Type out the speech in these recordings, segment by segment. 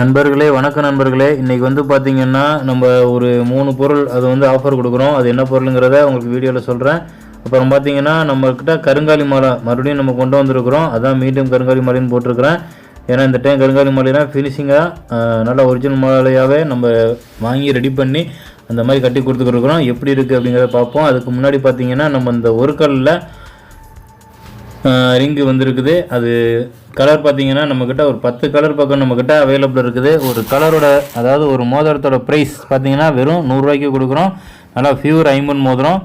நண்பர்களே வணக்கம் நண்பர்களே. இன்றைக்கி வந்து பார்த்திங்கன்னா நம்ம ஒரு மூணு பொருள் அது வந்து ஆஃபர் கொடுக்குறோம். அது என்ன பொருளுங்கிறத உங்களுக்கு வீடியோவில் சொல்கிறேன் அப்புறம் பார்த்திங்கன்னா நம்மக்கிட்ட கருங்காலி மாலை மறுபடியும் நம்ம கொண்டு வந்திருக்கிறோம். அதான் மீண்டும் கருங்காலி மாலைன்னு போட்டிருக்கிறேன். ஏன்னா இந்த டைம் கருங்காலி மாலைனா ஃபினிஷிங்காக நல்லா ஒரிஜினல் மாலையாகவே நம்ம வாங்கி ரெடி பண்ணி அந்த மாதிரி கட்டி கொடுத்துருக்குறோம் எப்படி இருக்குது அப்படிங்கிறத பார்ப்போம். அதுக்கு முன்னாடி பார்த்திங்கன்னா நம்ம இந்த ஒரு கல்லில் ரிங்கு வந்திருக்குது. அது கலர் பார்த்தீங்கன்னா நம்மக்கிட்ட ஒரு பத்து கலர் பக்கம் நம்மக்கிட்ட அவைலபிள் இருக்குது. ஒரு கலரோட அதாவது ஒரு மோதிரத்தோட ப்ரைஸ் பார்த்தீங்கன்னா வெறும் நூறுரூவாய்க்கு கொடுக்குறோம். நல்லா ஃபியூர் ஐம்பன் மோதிரம்.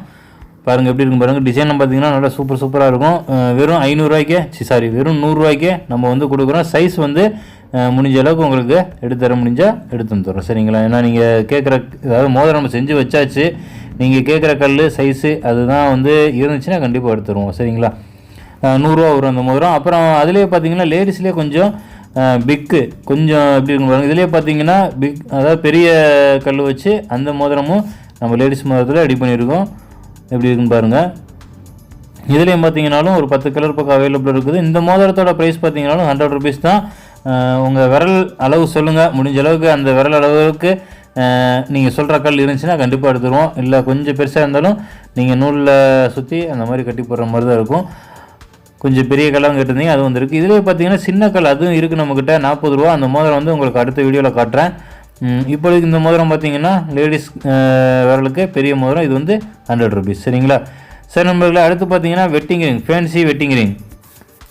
பாருங்கள் எப்படி இருக்கும் பாருங்கள் டிசைனும் பார்த்தீங்கன்னா நல்லா சூப்பர் சூப்பராக இருக்கும். வெறும் ஐநூறுரூவாய்க்கே சாரி வெறும் நூறுரூவாய்க்கே நம்ம வந்து கொடுக்குறோம். சைஸ் வந்து முடிஞ்ச அளவுக்கு உங்களுக்கு எடுத்து தர முடிஞ்சால் எடுத்து தந்துடுறோம் சரிங்களா? ஏன்னா நீங்கள் கேட்குற அதாவது மோதிரம் நம்ம செஞ்சு வச்சாச்சு. நீங்கள் கேட்குற கல் சைஸு அதுதான் வந்து இருந்துச்சுன்னா கண்டிப்பாக எடுத்துருவோம் சரிங்களா? நூறுரூவா வரும் அந்த மோதிரம். அப்புறம் அதுலேயே பார்த்தீங்கன்னா லேடிஸ்லேயே கொஞ்சம் பிக்கு. கொஞ்சம் எப்படி இருக்கும் பாருங்கள் இதுலேயே பார்த்தீங்கன்னா பிக் அதாவது பெரிய கல் வச்சு அந்த மோதிரமும் நம்ம லேடிஸ் மோதிரத்தில் ரெடி பண்ணியிருக்கோம். எப்படி இருக்குன்னு பாருங்கள் இதுலேயும் பார்த்தீங்கனாலும் ஒரு பத்து கலர் பக்கம் அவைலபிள் இருக்குது. இந்த மோதிரத்தோட ப்ரைஸ் பார்த்தீங்கனாலும் ஹண்ட்ரட் ருபீஸ் தான். உங்கள் விரல் அளவு சொல்லுங்கள் முடிஞ்ச அளவுக்கு அந்த விரல் அளவுக்கு நீங்கள் சொல்கிற கல் இருந்துச்சுன்னா கண்டிப்பாக எடுத்துருவோம். இல்லை கொஞ்சம் பெருசாக இருந்தாலும் நீங்கள் நூலில் சுற்றி அந்த மாதிரி கட்டி போடுற மாதிரி தான் இருக்கும். கொஞ்சம் பெரிய கல்லாம் கேட்டிருந்தீங்க அது வந்துருக்கு. இருக்குது இதுலேயே பார்த்தீங்கன்னா சின்ன கல் அதுவும் இருக்குது நம்மக்கிட்ட நாற்பது ரூபா அந்த மோதிரம் வந்து உங்களுக்கு அடுத்த வீடியோவில் காட்டுறேன். ம், இப்பொழுது இந்த மோதிரம் பார்த்தீங்கன்னா லேடிஸ் விரலுக்கு பெரிய மோதிரம். இது வந்து ஹண்ட்ரட் ருபீஸ் சரிங்களா? சரி நண்பர்களே அடுத்து பார்த்தீங்கன்னா wedding ring fancy wedding ring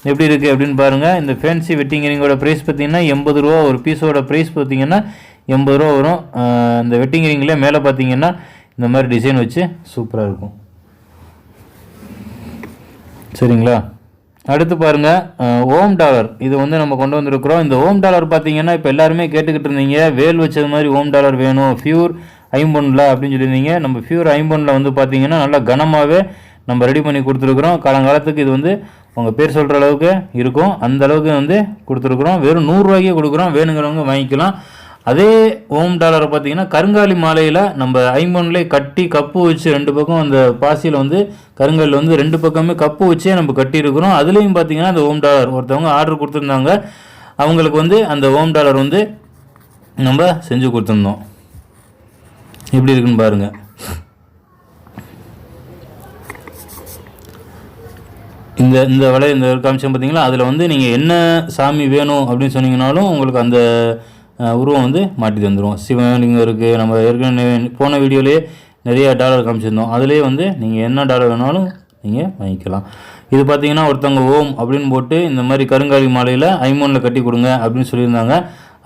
எப்படி இருக்குது அப்படின்னு பாருங்கள் இந்த ஃபேன்சி வெட்டிங் ரிங்கோட ப்ரைஸ் பார்த்தீங்கன்னா எண்பது ரூபா. ஒரு பீஸோட ப்ரைஸ் பார்த்தீங்கன்னா எண்பது ரூபா வரும். இந்த வெட்டிங் ரிங்கில் மேலே பார்த்தீங்கன்னா இந்த மாதிரி டிசைன் வச்சு சூப்பராக இருக்கும். சரிங்களா? அடுத்து பாருங்க ஓம் டாலர். இது வந்து நம்ம கொண்டு வந்திருக்கிறோம். இந்த ஓம் டாலர் பார்த்தீங்கன்னா இப்போ எல்லாருமே கேட்டுக்கிட்டு இருந்தீங்க. வேல் வச்சது மாதிரி ஓம் டாலர் வேணும். ஃபியூர் ஐம்பொன்னில் அப்படின்னு சொல்லியிருந்தீங்க. நம்ம ஃபியூர் ஐம்பொன்னில் வந்து பார்த்தீங்கன்னா நல்லா கனமாகவே நம்ம ரெடி பண்ணி கொடுத்துருக்குறோம். காலங்காலத்துக்கு இது வந்து உங்கள் பேர் சொல்கிற அளவுக்கு இருக்கும். அந்த அளவுக்கு வந்து கொடுத்துருக்குறோம். வெறும் நூறுரூவாய்க்கே கொடுக்குறோம். வேணுங்கிறவங்க வாங்கிக்கலாம். அதே ஓம் டாலரை பார்த்தீங்கன்னா கருங்காலி மாலையில் நம்ம ஐம்பொன்லேயே கட்டி கப்பு வச்சு ரெண்டு பக்கம் அந்த பாசியில் வந்து கருங்காலில் வந்து ரெண்டு பக்கமே கப்பு வச்சே நம்ம கட்டியிருக்கிறோம். அதுலேயும் பார்த்தீங்கன்னா அந்த ஓம் டாலர். ஒருத்தவங்க ஆர்டர் கொடுத்துருந்தாங்க. அவங்களுக்கு வந்து அந்த ஓம் டாலர் வந்து நம்ம செஞ்சு கொடுத்துருந்தோம். எப்படி இருக்குன்னு பாருங்கள் இந்த இந்த வலை இந்த காமிச்சம் பார்த்தீங்களா? அதில் வந்து நீங்கள் என்ன சாமி வேணும் அப்படின்னு சொன்னீங்கனாலும் உங்களுக்கு அந்த உருவம் வந்து மாட்டி தந்துடும் சிவலிங்கம் இருக்குது நம்ம ஏற்கனவே போன வீடியோலேயே நிறைய டாலர் காமிச்சிருந்தோம். அதுலேயே வந்து நீங்கள் என்ன டாலர் வேணாலும் நீங்கள் வாங்கிக்கலாம். இது பார்த்தீங்கன்னா ஒருத்தவங்க ஓம் அப்படின்னு போட்டு இந்த மாதிரி கருங்காலி மாலையில் ஐமோனில் கட்டி கொடுங்க அப்படின்னு சொல்லியிருந்தாங்க.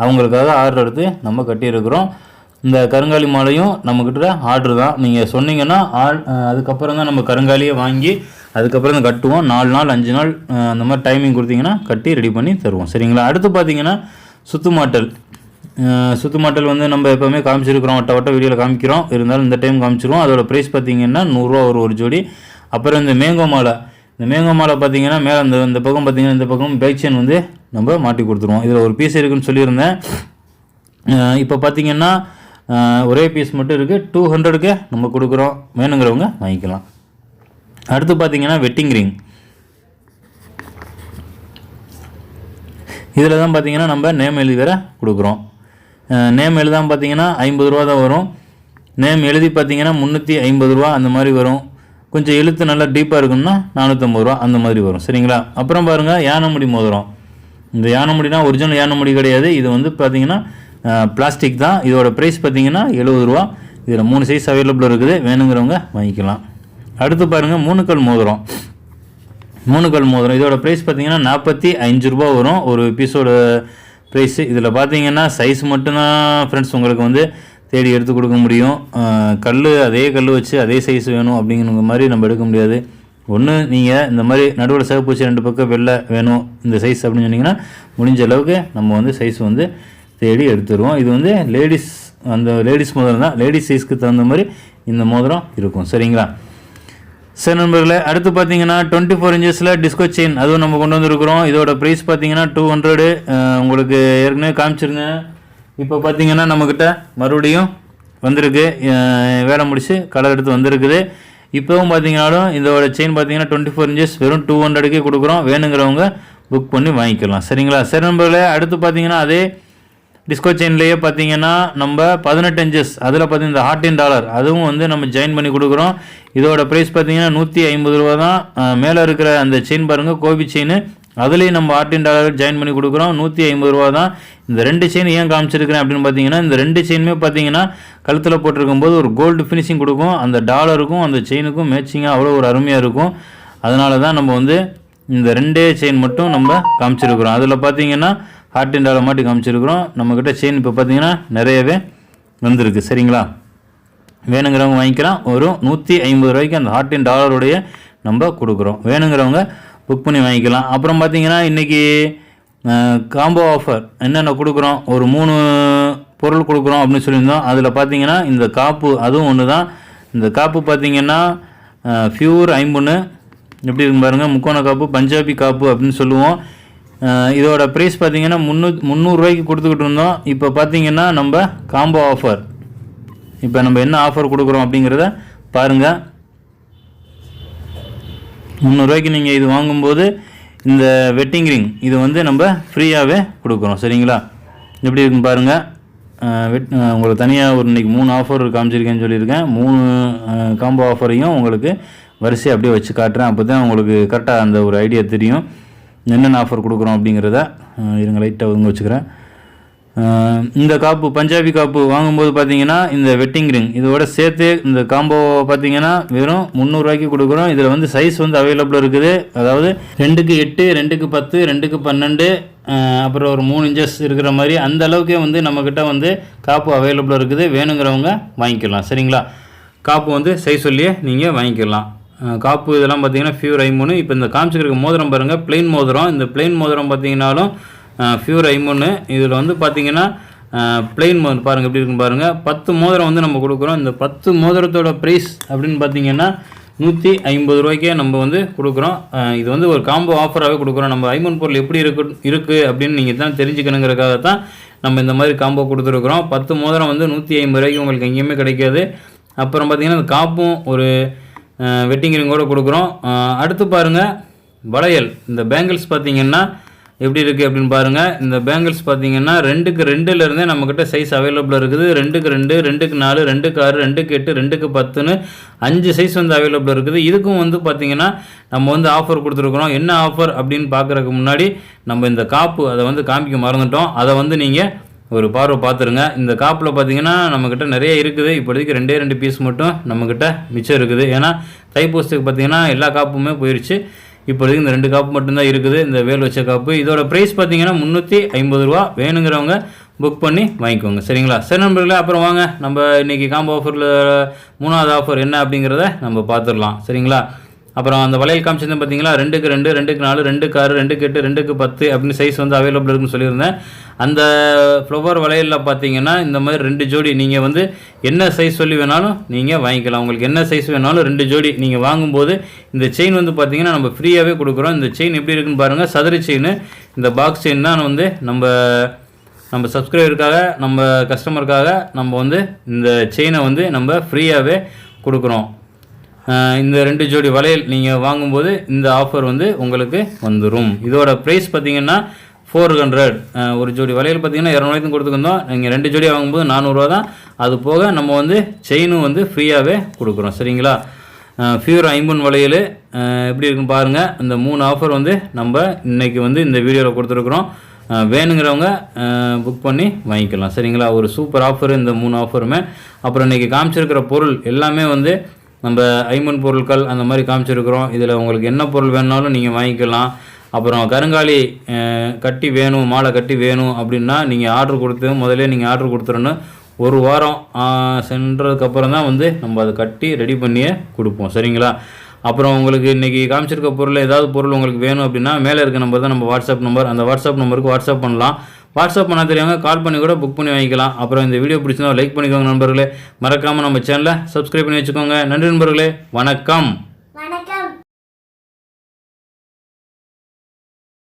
அவங்களுக்காக ஆர்டர் எடுத்து நம்ம கட்டியிருக்கிறோம். இந்த கருங்காலி மாலையும் நம்மக்கிட்ட ஆர்டர் தான். நீங்கள் சொன்னீங்கன்னா ஆள் அதுக்கப்புறம் தான் நம்ம கருங்காலியை வாங்கி அதுக்கப்புறம் தான் கட்டுவோம். நாலு நாள் அஞ்சு நாள் அந்த மாதிரி டைமிங் கொடுத்தீங்கன்னா கட்டி ரெடி பண்ணி தருவோம். சரிங்களா? அடுத்து பார்த்தீங்கன்னா சுத்துமாட்டல் அஹ், சுத்துமாட்டல் வந்து நம்ம எப்போவுமே காமிச்சிருக்கிறோம் வட்ட வட்ட வீடியோவில் காமிக்கிறோம். இருந்தாலும் இந்த டைம் காமிச்சிருவோம். அதோட ப்ரைஸ் பார்த்தீங்கன்னா நூறுரூவா ஒரு ஒரு ஜோடி. அப்புறம் இந்த மேங்கோ மாலை. இந்த மேங்கோ மாலை பார்த்தீங்கன்னா மேலே இந்த இந்த பக்கம் பார்த்தீங்கன்னா இந்த பக்கம் பேக் செயின் வந்து நம்ம மாட்டி கொடுத்துருவோம். இதில் ஒரு பீஸ் இருக்குன்னு சொல்லியிருந்தேன். இப்போ பார்த்தீங்கன்னா ஒரே பீஸ் மட்டும் இருக்குது டூ ஹண்ட்ரடுக்கு நம்ம கொடுக்குறோம். வேணுங்கிறவங்க வாங்கிக்கலாம். அடுத்து பார்த்தீங்கன்னா வெட்டிங் ரிங் இதில் தான் பார்த்தீங்கன்னா நம்ம நேம் எழுதி வேற கொடுக்குறோம். நேம் எழுதாம பார்த்தீங்கன்னா ஐம்பது ரூபா தான் வரும். நேம் எழுதி பார்த்தீங்கன்னா முந்நூற்றி ஐம்பது ரூபா அந்த மாதிரி வரும். கொஞ்சம் எழுத்து நல்லா டீப்பாக இருக்கும்னா நானூற்றம்பது ரூபா அந்த மாதிரி வரும். சரிங்களா? அப்புறம் பாருங்கள் யானைமுடி மோதிரம். இந்த யானைமுடினா ஒரிஜினல் யானைமுடி கிடையாது. இது வந்து பார்த்தீங்கன்னா பிளாஸ்டிக் தான். இதோட ப்ரைஸ் பார்த்தீங்கன்னா எழுபது ரூபா. இதில் மூணு சைஸ் அவைலபிள் இருக்குது. வேணுங்கிறவங்க வாங்கிக்கலாம். அடுத்து பாருங்கள் மூணுக்கல் மோதிரம். மூணுக்கல் மோதிரம். இதோட ப்ரைஸ் பார்த்தீங்கன்னா நாற்பத்தி அஞ்சு ரூபா வரும். ஒரு பீஸோட ப்ரைஸு இதில் பார்த்தீங்கன்னா சைஸ் மட்டும்தான் ஃப்ரெண்ட்ஸ் உங்களுக்கு வந்து தேடி எடுத்து கொடுக்க முடியும். கல் அதே கல் வச்சு அதே சைஸ் வேணும் அப்படிங்கிற மாதிரி நம்ம எடுக்க முடியாது. ஒன்று நீங்கள் இந்த மாதிரி நடுவில் சிவப்பு வச்சு ரெண்டு பக்கம் வெள்ளை வேணும் இந்த சைஸ் அப்படின்னு சொன்னிங்கன்னா முடிஞ்ச அளவுக்கு நம்ம வந்து சைஸ் வந்து தேடி எடுத்துருவோம். இது வந்து லேடிஸ் அந்த லேடிஸ் மோதிரம் தான். லேடிஸ் சைஸ்க்கு தகுந்த மாதிரி இந்த மோதிரம் இருக்கும். சரிங்களா? சரி நண்பர்களே அடுத்து பார்த்தீங்கன்னா டுவெண்ட்டி ஃபோர் இன்ச்சஸில் டிஸ்கோ செயின் அதுவும் நம்ம கொண்டு வந்திருக்கிறோம். இதோட ப்ரைஸ் பார்த்தீங்கன்னா டூ ஹண்ட்ரடு உங்களுக்கு ஏற்கனவே காமிச்சிருங்க இப்போ பார்த்தீங்கன்னா நம்மக்கிட்ட மறுபடியும் வந்திருக்கு. வேலை முடிச்சு கலர் எடுத்து வந்திருக்குது. இப்போவும் பார்த்தீங்கனாலும் இதோட செயின் பார்த்தீங்கன்னா டுவெண்ட்டி ஃபோர் இன்ச்சஸ் வெறும் டூ ஹண்ட்ரடுக்கே கொடுக்குறோம். வேணுங்கிறவங்க புக் பண்ணி வாங்கிக்கலாம். சரிங்களா? சரி நண்பர்களே அடுத்து பார்த்தீங்கன்னா அதே டிஸ்கோ செயின்லேயே பார்த்தீங்கன்னா நம்ம பதினெட்டு இன்ச்சஸ் அதில் பார்த்தீங்கன்னா இந்த ஹார்டின் டாலர் அதுவும் வந்து நம்ம ஜாயின் பண்ணி கொடுக்குறோம். இதோட ப்ரைஸ் பார்த்தீங்கன்னா நூற்றி ஐம்பது ரூபா தான். மேலே இருக்கிற அந்த செயின் பாருங்கள் கோபி செயின் அதுலேயும் நம்ம ஆர்டின் டாலர் ஜாயின் பண்ணி கொடுக்குறோம் நூற்றி ஐம்பது ரூபா தான். இந்த ரெண்டு செயின் ஏன் காமிச்சிருக்கிறேன் அப்படின்னு பார்த்தீங்கன்னா இந்த ரெண்டு செயினுமே பார்த்தீங்கன்னா கழுத்தில் போட்டிருக்கும் போது ஒரு கோல்டு ஃபினிஷிங் கொடுக்கும். அந்த டாலருக்கும் அந்த செயினுக்கும் மேட்சிங்காக அவ்வளோ ஒரு அருமையாக இருக்கும். அதனால தான் நம்ம வந்து இந்த ரெண்டே செயின் மட்டும் நம்ம காமிச்சிருக்கிறோம். அதில் பார்த்தீங்கன்னா ஹார்டின் டாலர் மாட்டி காமிச்சிருக்கிறோம். நம்மக்கிட்ட செயின் இப்போ பார்த்தீங்கன்னா நிறையவே வந்திருக்கு. சரிங்களா? வேணுங்கிறவங்க வாங்கிக்கலாம். ஒரு நூற்றி ஐம்பது ரூபாய்க்கு அந்த ஹார்டின் டாலருடைய நம்ம கொடுக்குறோம். வேணுங்கிறவங்க புக் பண்ணி வாங்கிக்கலாம். அப்புறம் பார்த்தீங்கன்னா இன்றைக்கி காம்போ ஆஃபர் என்னென்ன கொடுக்குறோம்? ஒரு மூணு பொருள் கொடுக்குறோம் அப்படின்னு சொல்லியிருந்தோம். அதில் பார்த்தீங்கன்னா இந்த காப்பு அதுவும் ஒன்று தான் இந்த காப்பு பார்த்தீங்கன்னா ஃபியூர் ஐம்புன்னு. எப்படி இருக்கு பாருங்கள் முக்கோண காப்பு பஞ்சாபி காப்பு அப்படின்னு சொல்லுவோம். இதோட ப்ரைஸ் பார்த்தீங்கன்னா முந்நூ முந்நூறுரூவாய்க்கு கொடுத்துக்கிட்டு இருந்தோம். இப்போ பார்த்தீங்கன்னா நம்ம காம்போ ஆஃபர் இப்போ நம்ம என்ன ஆஃபர் கொடுக்குறோம் அப்படிங்கிறத பாருங்கள் முந்நூறுரூவாய்க்கு நீங்கள் இது வாங்கும்போது இந்த வெட்டிங் ரிங் இது வந்து நம்ம ஃப்ரீயாகவே கொடுக்குறோம். சரிங்களா? எப்படி இருக்குன்னு பாருங்கள் வெட் உங்களுக்கு தனியாக ஒரு இன்றைக்கி மூணு ஆஃபர் காமிச்சிருக்கேன்னு சொல்லியிருக்கேன். மூணு காம்போ ஆஃபரையும் உங்களுக்கு வரிசையை அப்படியே வச்சு காட்டுறேன். அப்போ தான் உங்களுக்கு கரெக்டாக அந்த ஒரு ஐடியா தெரியும். என்னென்ன ஆஃபர் கொடுக்குறோம் அப்படிங்கிறத இருங்க லைட்டாக ஒதுங்க வச்சுக்கிறேன். இந்த காப்பு பஞ்சாபி காப்பு வாங்கும்போது பார்த்தீங்கன்னா இந்த வெட்டிங் ரிங் இதோட சேர்த்து இந்த காம்போ பார்த்தீங்கன்னா வெறும் முந்நூறுரூவாய்க்கு கொடுக்குறோம். இதில் வந்து சைஸ் வந்து அவைலபிள் இருக்குது. அதாவது ரெண்டுக்கு எட்டு ரெண்டுக்கு பத்து ரெண்டுக்கு பன்னெண்டு அப்புறம் ஒரு மூணு இன்ச்சஸ் இருக்கிற மாதிரி அந்த அளவுக்கே வந்து நம்மக்கிட்ட வந்து காப்பு அவைலபிளாக இருக்குது. வேணுங்கிறவங்க வாங்கிக்கலாம். சரிங்களா? காப்பு வந்து சைஸ் சொல்லியே நீங்கள் வாங்கிக்கலாம். காப்பு இதெல்லாம் பார்த்தீங்கன்னா ஃபியூர் ஐமூணு இப்போ இந்த காமிச்சிருக்க மோதிரம் பாருங்கள் பிளெயின் மோதிரம். இந்த பிளெயின் மோதிரம் பார்த்தீங்கன்னாலும் ஃபியூர் ஐமூணு இதில் வந்து பார்த்தீங்கன்னா பிளெயின் மோதிரம் பாருங்கள் எப்படி இருக்குன்னு பாருங்கள் பத்து மோதிரம் வந்து நம்ம கொடுக்குறோம். இந்த பத்து மோதிரத்தோட ப்ரைஸ் அப்படின்னு பார்த்தீங்கன்னா நூற்றி ஐம்பது ரூபாய்க்கே நம்ம வந்து கொடுக்குறோம். இது வந்து ஒரு காம்போ ஆஃபராகவே கொடுக்குறோம். நம்ம ஐமன் பொருள் எப்படி இருக்கு இருக்குது அப்படின்னு நீங்கள் தான் தெரிஞ்சுக்கணுங்கிறதுக்காக தான் நம்ம இந்த மாதிரி காம்போ கொடுத்துருக்குறோம். பத்து மோதிரம் வந்து நூற்றி ஐம்பது ரூபாய்க்கு உங்களுக்கு எங்கேயுமே கிடைக்காது. அப்புறம் பார்த்தீங்கன்னா இந்த காப்பும் ஒரு வெட்டிங் ரிங்கோடு கொடுக்குறோம். அடுத்து பாருங்கள் வளையல். இந்த பேங்கிள்ஸ் பார்த்தீங்கன்னா எப்படி இருக்குது அப்படின்னு பாருங்கள் இந்த பேங்கிள்ஸ் பார்த்தீங்கன்னா ரெண்டுக்கு ரெண்டுலேருந்தே நம்மக்கிட்ட சைஸ் அவைலபிளாக இருக்குது. ரெண்டுக்கு ரெண்டு ரெண்டுக்கு நாலு ரெண்டுக்கு ஆறு ரெண்டுக்கு எட்டு ரெண்டுக்கு பத்துன்னு அஞ்சு சைஸ் வந்து அவைலபிளாக இருக்குது. இதுக்கும் வந்து பார்த்திங்கன்னா நம்ம வந்து ஆஃபர் கொடுத்துருக்குறோம். என்ன ஆஃபர் அப்படின்னு பார்க்குறதுக்கு முன்னாடி நம்ம இந்த காப்பு அதை வந்து காமிக்க மறந்துட்டோம். அதை வந்து நீங்கள் ஒரு பார்வை பார்த்துருங்க. இந்த காப்பில் பார்த்தீங்கன்னா நம்மக்கிட்ட நிறைய இருக்குது. இப்போதைக்கு ரெண்டே ரெண்டு பீஸ் மட்டும் நம்மக்கிட்ட மிச்சம் இருக்குது. ஏன்னா தைப்பூசத்துக்கு பார்த்தீங்கன்னா எல்லா காப்புமே போயிடுச்சு இப்போதைக்கு இந்த ரெண்டு காப்பு மட்டும்தான் இருக்குது. இந்த வேல் வச்ச காப்பு. இதோட ப்ரைஸ் பார்த்தீங்கன்னா முந்நூற்றி ஐம்பது ரூபா. வேணுங்கிறவங்க புக் பண்ணி வாங்கிக்கோங்க. சரிங்களா? சரி நண்பர்களே அப்புறம் வாங்க. நம்ம இன்றைக்கி காம்போ ஆஃபரில் மூணாவது ஆஃபர் என்ன அப்படிங்கிறத நம்ம பார்த்துடலாம். சரிங்களா? அப்புறம் அந்த வளையல் காமிச்சிருந்து பார்த்தீங்களா ரெண்டுக்கு ரெண்டு ரெண்டுக்கு நாலு ரெண்டுக்கு ஆறு ரெண்டுக்கு எட்டு ரெண்டுக்கு பத்து அப்படின்னு சைஸ் வந்து அவைலபிள் இருக்குன்னு சொல்லியிருந்தேன். அந்த ஃப்ளவர் வளையலில் பார்த்தீங்கன்னா இந்த மாதிரி ரெண்டு ஜோடி நீங்கள் வந்து என்ன சைஸ் சொல்லி வேணாலும் நீங்கள் வாங்கிக்கலாம். உங்களுக்கு என்ன சைஸ் வேணாலும் ரெண்டு ஜோடி நீங்கள் வாங்கும்போது இந்த செயின் வந்து பார்த்தீங்கன்னா நம்ம ஃப்ரீயாகவே கொடுக்குறோம். இந்த செயின் எப்படி இருக்குன்னு பாருங்கள் சதுர செயின் இந்த பாக்ஸ் செயின் தான் வந்து நம்ம நம்ம சப்ஸ்கிரைபருக்காக நம்ம கஸ்டமருக்காக நம்ம வந்து இந்த செயினை வந்து நம்ம ஃப்ரீயாகவே கொடுக்குறோம். இந்த ரெண்டு ஜோடி வளையல் நீங்கள் வாங்கும்போது இந்த ஆஃபர் வந்து உங்களுக்கு வந்துடும் இதோட ப்ரைஸ் பார்த்தீங்கன்னா ஃபோர் ஹண்ட்ரட் ஒரு ஜோடி வளையல் பார்த்தீங்கன்னா இரநூறுவாய்க்கும் கொடுத்துருந்தோம் நீங்கள் ரெண்டு ஜோடி வாங்கும்போது நானூறுரூவா தான் அது போக நம்ம வந்து செயினும் வந்து ஃப்ரீயாகவே கொடுக்குறோம். சரிங்களா? ஃபியூர் ஐம்பன் வளையல். எப்படி இருக்குன்னு பாருங்கள் இந்த மூணு ஆஃபர் வந்து நம்ம இன்றைக்கி வந்து இந்த வீடியோவில் கொடுத்துருக்குறோம். வேணுங்கிறவங்க புக் பண்ணி வாங்கிக்கலாம். சரிங்களா? ஒரு சூப்பர் ஆஃபர் இந்த மூணு ஆஃபருமே அப்புறம் இன்றைக்கி காமிச்சிருக்கிற பொருள் எல்லாமே வந்து நம்ம ஐமன் பொருட்கள் அந்த மாதிரி காமிச்சிருக்கிறோம். இதில் உங்களுக்கு என்ன பொருள் வேணுனாலும் நீங்கள் வாங்கிக்கலாம். அப்புறம் கருங்காலி கட்டி வேணும் மாலை கட்டி வேணும் அப்படின்னா நீங்கள் ஆர்டர் கொடுத்து முதல்ல நீங்கள் ஆர்டர் கொடுத்துறணும் ஒரு வாரம் சென்றதுக்கப்புறம் தான் வந்து நம்ம அதை கட்டி ரெடி பண்ணியே கொடுப்போம். சரிங்களா? அப்புறம் உங்களுக்கு இன்றைக்கி காமிச்சிருக்க பொருள் ஏதாவது பொருள் உங்களுக்கு வேணும் அப்படின்னா மேலே இருக்க நம்பர் தான் நம்ம வாட்ஸ்அப் நம்பர் அந்த வாட்ஸ்அப் நம்பருக்கு வாட்ஸ்அப் பண்ணலாம். வாட்ஸ்அப் பண்ண தெரியாமல் கால் பண்ணி கூட புக் பண்ணி வாங்கிக்கலாம். அப்புறம் இந்த வீடியோ பிடிச்சிருந்தா லைக் பண்ணிக்கோங்க நண்பர்களே. மறக்காமல் நம்ம சேனலை சப்ஸ்கிரைப் பண்ணி வச்சுக்கோங்க. நன்றி நண்பர்களே. வணக்கம்.